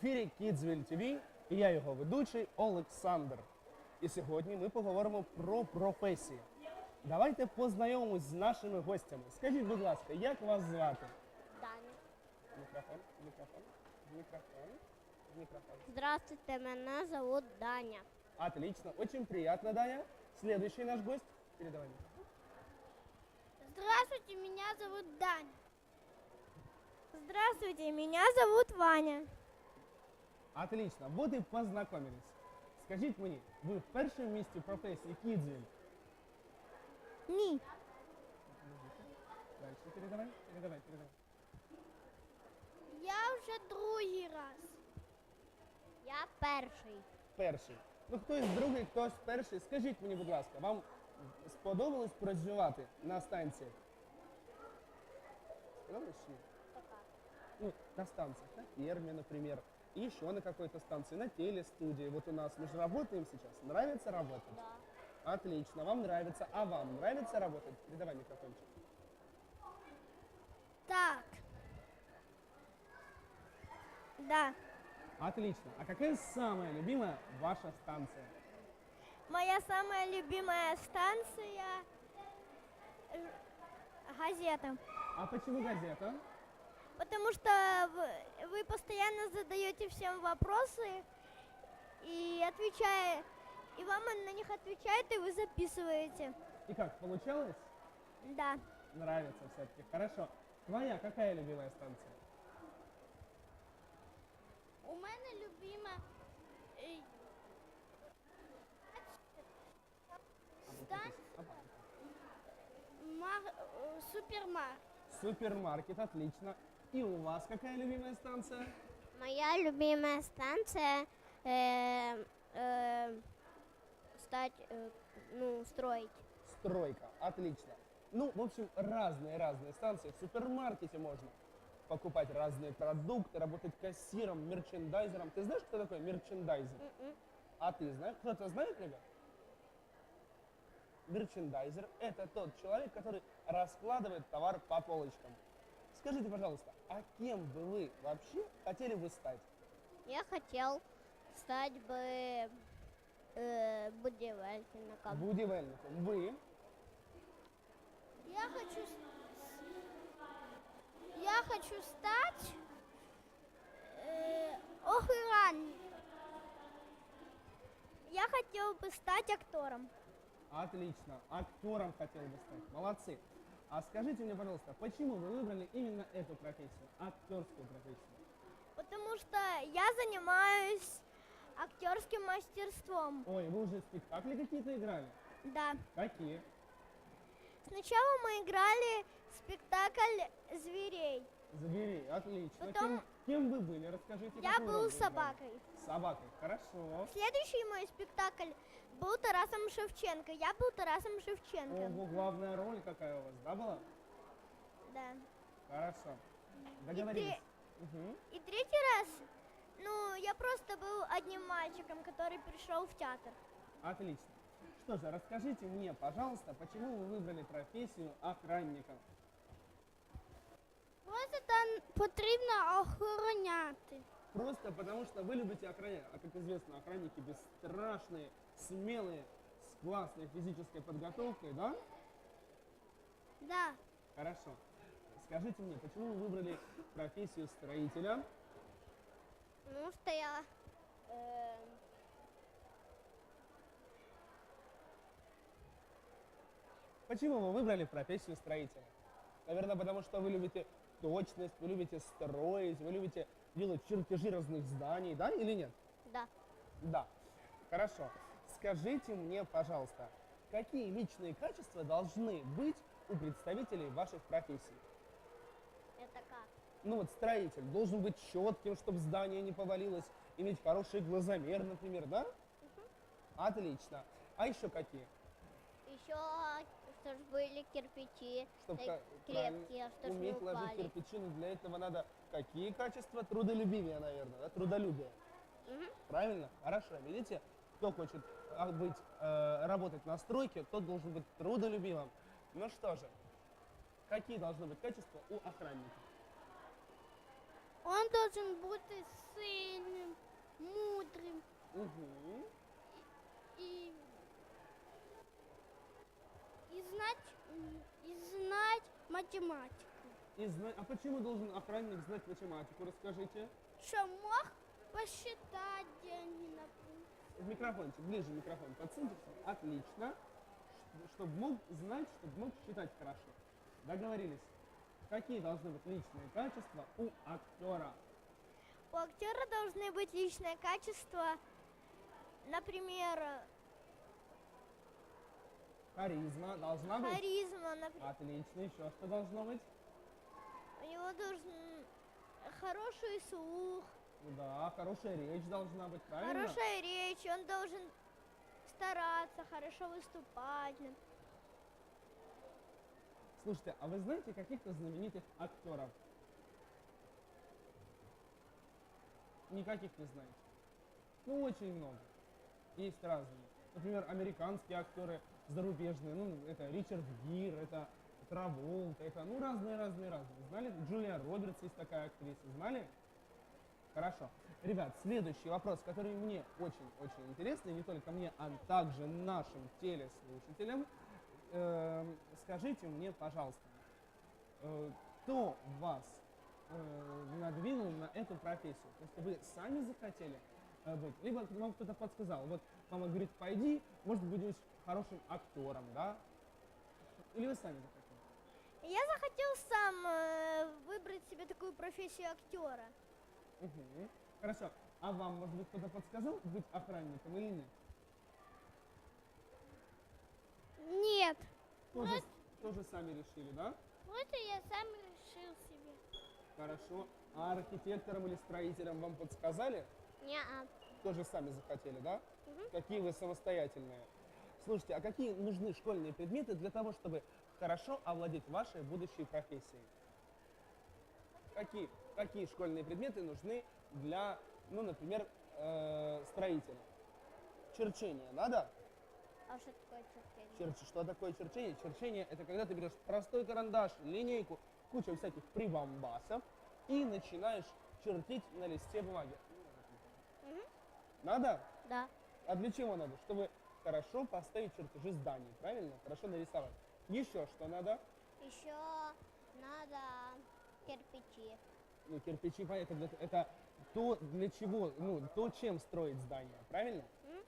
ефірі Kidsville TV і я його ведучий Олександр. І сьогодні ми поговоримо про професії. Давайте познайомимось з нашими гостями. Скажіть, будь ласка, як вас звати? Даня. Мікрофон, мікрофон, мікрофон, мікрофон. Здравствуйте, меня зовут Даня. Отлично, очень приятно, Даня. Следующий наш гость. Передавай микрофон. Здравствуйте, меня зовут Даня. Здравствуйте, меня зовут Ваня. Отлично, вот і познайомились. Скажіть мені, ви в першому місці професії Kidsville? Ні. Дальше передавай, передавай, передавай. Я вже другий раз. Я перший. Перший. Ну хтось другий, хтось перший. Скажіть мені, будь ласка, вам сподобалось працювати на станції? Сподобалось чи ні? Ну, на станциях, на ферме, например, и еще на какой-то станции, на телестудии. Вот у нас, мы же работаем сейчас. Нравится работать? Да. Отлично, вам нравится. А вам нравится работать? Передавай микрофончик. Так. Да. Отлично. А какая самая любимая ваша станция? Моя самая любимая станция э, газета. А почему газета? Потому что вы, вы постоянно задаете всем вопросы и отвечая, и вам на них отвечают, и вы записываете. И как, получалось? Да. Нравится все-таки. Хорошо. Твоя какая любимая станция? У мене любима е, стань мар, е, супермар. Супермаркет, отлично. И у вас какая любимая станция? Моя любимая станция э, э, стать, э, ну, строить. Стройка, отлично. Ну, в общем, разные-разные станции. В супермаркете можно покупать разные продукты, работать кассиром, мерчендайзером. Ты знаешь, кто такой мерчендайзер? М-м. А ты знаешь? Кто-то знает, ребят? Мерчендайзер – это тот человек, который раскладывает товар по полочкам. Скажите, пожалуйста, а кем бы вы вообще хотели бы стать? Я хотел стать бы э, будівельником. Будівельником. Вы? Я хочу, я хочу стать э, охранником. Я хотел бы стать актором. Отлично. Актером хотел бы стать. Молодцы. А скажите мне, пожалуйста, почему вы выбрали именно эту профессию, актерскую профессию? Потому что я занимаюсь актерским мастерством. Ой, вы уже спектакли какие-то играли? Да. Какие? Сначала мы играли спектакль зверей. Зверей, отлично. Потом- Кем, кем вы были? Расскажите. Я был вы играли? собакой. Собакой, хорошо. Следующий мой спектакль был Тарасом Шевченко. Я был Тарасом Шевченко. Ого, главная роль какая у вас, да, была? Да. Хорошо. Договорились. тре- Мгм. И третий раз, ну, я просто был одним мальчиком, который пришел в театр. Отлично. Что же, расскажите мне, пожалуйста, почему вы выбрали профессию охранника? Просто там потрібно охороняти. Просто потому, что вы любите охранять. А как известно, охранники бесстрашные, смелые, с классной физической подготовкой, да? Да. Хорошо. Скажите мне, почему вы выбрали профессию строителя? Потому что я э, Почему вы выбрали профессию строителя? Наверное, потому что вы любите точность, вы любите строить, вы любите делать чертежи разных зданий, да или нет? да. Да. Хорошо. Скажите мне, пожалуйста, какие личные качества должны быть у представителей ваших профессий? Это как? Ну вот строитель должен быть четким, чтобы здание не повалилось, иметь хороший глазомер, например, да? Отлично. А еще какие? Еще, чтобы были кирпичи Чтобы так крепкие, чтобы не уметь ложить упали. кирпичи, но для этого надо какие качества? Трудолюбивее, наверное, да? Трудолюбие. Мгм. Правильно? Хорошо. Видите, кто хочет а, быть, э, работать на стройке, тот должен быть трудолюбивым. Ну что же, какие должны быть качества у охранника? Он должен бути сильним, мудрим Угу. і, і знать, і знать математику. И зна- А почему должен охранник знать математику? Расскажите. Що мог посчитать деньги, например. В микрофончик, ближе микрофон подсуньтесь. Отлично. Чтобы мог знать, чтобы мог считать хорошо. Договорились. Какие должны быть личные качества у актера? У актера должны быть личные качества, например, Харизма должна быть? харизма, например. Отлично. Еще что должно быть? У него должен хороший слух, Да, хорошая речь должна быть, правильно? хорошая речь, он должен стараться, хорошо выступать. Слушайте, а вы знаете каких-то знаменитых актеров? Никаких не знаете. Ну, очень много. Есть разные. Например, американские актеры, зарубежные. Ну, это Ричард Гир, это Траволт, это, ну, разные-разные-разные. Знали? Джулия Робертс есть такая актриса. Знали? Хорошо. Ребят, следующий вопрос, который мне очень-очень интересный, не только мне, а также нашим телеслушателям. Эм, скажите мне, пожалуйста, э, кто вас э, надвинул на эту профессию? То есть вы сами захотели э, быть, либо вам кто-то подсказал, вот мама говорит, пойди, может будешь хорошим актером, да? Или вы сами захотели? Я захотел сам э, выбрать себе такую профессию актера. Мгм. Хорошо. А вам, может быть, кто-то подсказал быть охранником или нет? Нет, Тоже, тоже сами решили, да? просто я сам решил себе. Хорошо. А архитекторам или строителям вам подсказали? Не-а. Тоже сами захотели, да? Мгм. Какие вы самостоятельные. Слушайте, а какие нужны школьные предметы для того, чтобы хорошо овладеть вашей будущей профессией? Какие, какие школьные предметы нужны для, ну, например, э, строителя? Черчение, надо? А что такое чертение? Черч- Что такое черчение? Черчение – это когда ты берешь простой карандаш, линейку, кучу всяких прибамбасов и начинаешь чертить на листе бумаги. Надо? Да. А для чего надо? Чтобы хорошо поставить чертежи зданий, правильно? Хорошо нарисовать. Еще что надо? Еще надо кирпичи. Ну, кирпичи, понятно, это, это то, для чего, ну, то, чем строить здание, правильно? М?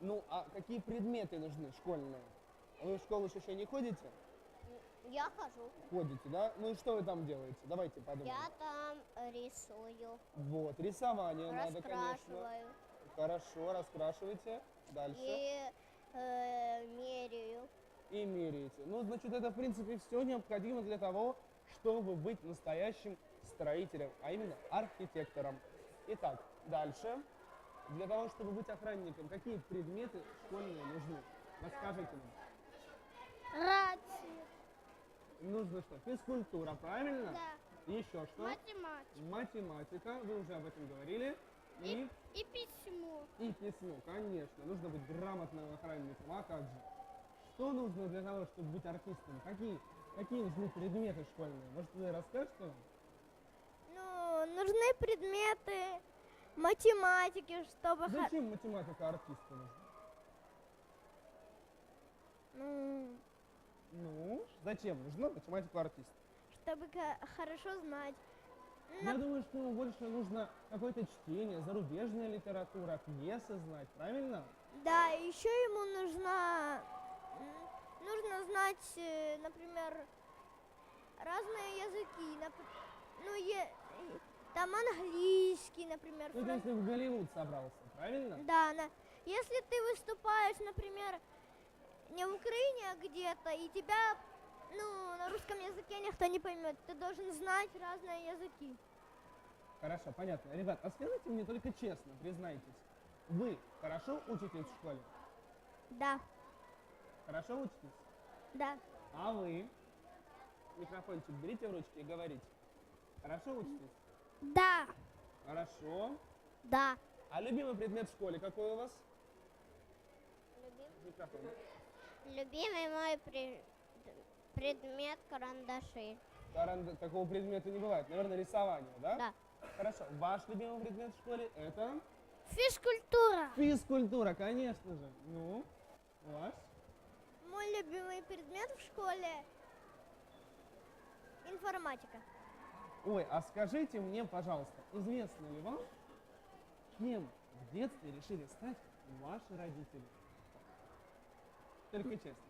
Ну, а какие предметы нужны школьные? Вы в школу еще не ходите? Я хожу. Ходите, да? Ну и что вы там делаете? Давайте подумаем. Я там рисую, Вот, рисование надо, конечно. раскрашиваю Хорошо, раскрашивайте. Дальше. и э, меряю. И меряете. Ну, значит, это, в принципе, все необходимо для того, чтобы быть настоящим строителем, а именно архитектором. Итак, дальше. Для того, чтобы быть охранником, какие предметы школьные нужны? Расскажите нам. Рации. Нужно что? Физкультура, правильно? Да. Еще что? Математика. Математика, вы уже об этом говорили. И, И письмо. и письмо, конечно. Нужно быть грамотным охранником, а как же? Что нужно для того, чтобы быть артистом? Какие, какие нужны предметы школьные? Может, вы расскажете нам? Ну, нужны предметы математики, чтобы... Зачем математика артисту нужна? Ну, Ну, зачем нужна математика артиста? чтобы хорошо знать. Я думаю, что ему больше нужно какое-то чтение, зарубежная литература, пьесы знать, правильно? Да, еще ему нужна, м, нужно знать, э, например, разные языки. Ну, е- там английский, например. Ну, то фран- есть ты в Голливуд собрался, правильно? Да, на- если ты выступаешь, например, не в Украине, а где-то, и тебя, ну, на русском языке никто не поймет, ты должен знать разные языки. Хорошо, понятно. Ребят, а скажите мне только честно, признайтесь, вы хорошо учитесь в школе? Да, Хорошо учитесь? да, А вы? Микрофончик берите в ручки и говорите. Хорошо учитесь? Да. Хорошо. Да. А любимый предмет в школе какой у вас? Микрофон. Любимый мой пре- предмет карандаши. Каранда- Такого предмета не бывает. Наверное, рисование, да? Да. Хорошо. Ваш любимый предмет в школе это Физкультура. физкультура, конечно же. Ну, ваш? Мой любимый предмет в школе информатика. Ой, а скажите мне, пожалуйста, известно ли вам, кем в детстве решили стать ваши родители? Только честно.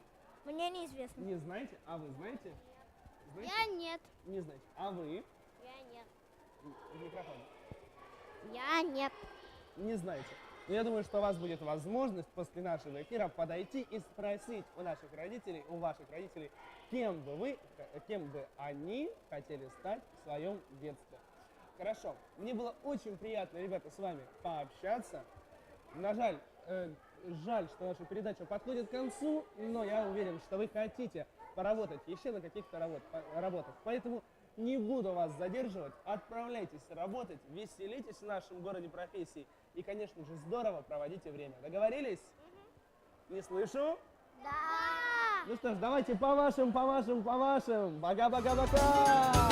Мне неизвестно. Не знаете? А вы знаете? Знаете? Я нет. Не знаете. А вы? Я нет. В микрофон. Я нет. Не знаете. Но я думаю, что у вас будет возможность после нашего эфира подойти и спросить у наших родителей, у ваших родителей, кем бы вы, э, кем бы они хотели стать в своем детстве. Хорошо. Мне было очень приятно, ребята, с вами пообщаться. На жаль, э, жаль, что наша передача подходит к концу, но я уверен, что вы хотите поработать еще на каких-то работ, работах. Поэтому не буду вас задерживать. Отправляйтесь работать, веселитесь в нашем городе профессии. И, конечно же, здорово проводите время. Договорились? Не слышу? Да. Ну что ж, давайте по вашим, по вашим, по вашим. Пока-пока-пока!